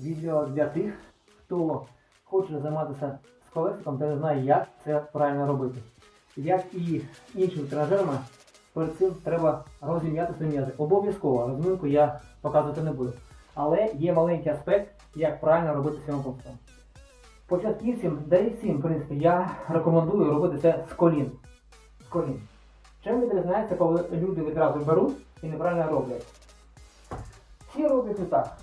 відео для тих, хто хоче займатися з колесиком та не знає, як це правильно робити. Як і іншим тренажерами, перед цим треба розім'яти свої м'язи. Обов'язково розминку я показувати не буду. Але є маленький аспект, як правильно робити цим пунктом. Початківцям, да і всім, в принципі, я рекомендую робити це з колін. З колін. Чим відрізняється, коли люди відразу беруть і неправильно роблять? Всі роблять отак.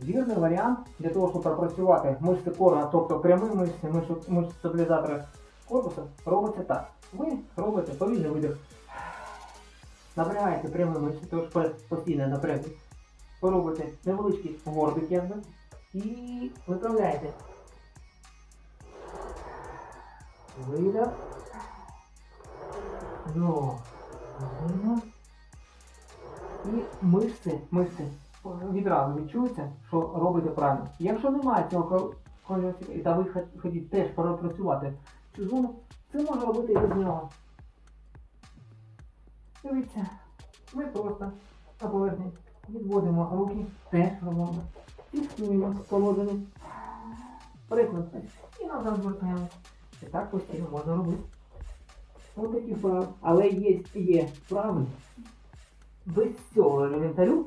Вірний варіант для того, щоб пропрацювати мишці корна, тобто прямі мишці, мишці, стабілізатора корпусу, робиться так. Ви робите повільний видих. Напрягаєте прямі мишці, тож постійно напрягли. Ви робите невеличкий горбик якби і виправляєте. Видих. Ну. І мишці, мишці відразу відчується, що робите правильно. Якщо немає цього і та ви хот- хотіть теж пропрацювати цю зону, це можна робити і без нього. Дивіться, ми просто на поверхні відводимо руки, теж робимо. Фіксуємо положення. Приклад. І назад звертаємо. І так постійно можна робити. Ось такі вправи. Але є, є вправи без цього елементарю,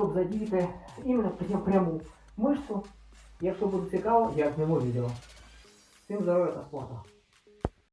щоб задіяти іменно прям- пряму мишцю. Якщо буде цікаво, я зніму відео. Всім здоров'я та спорту.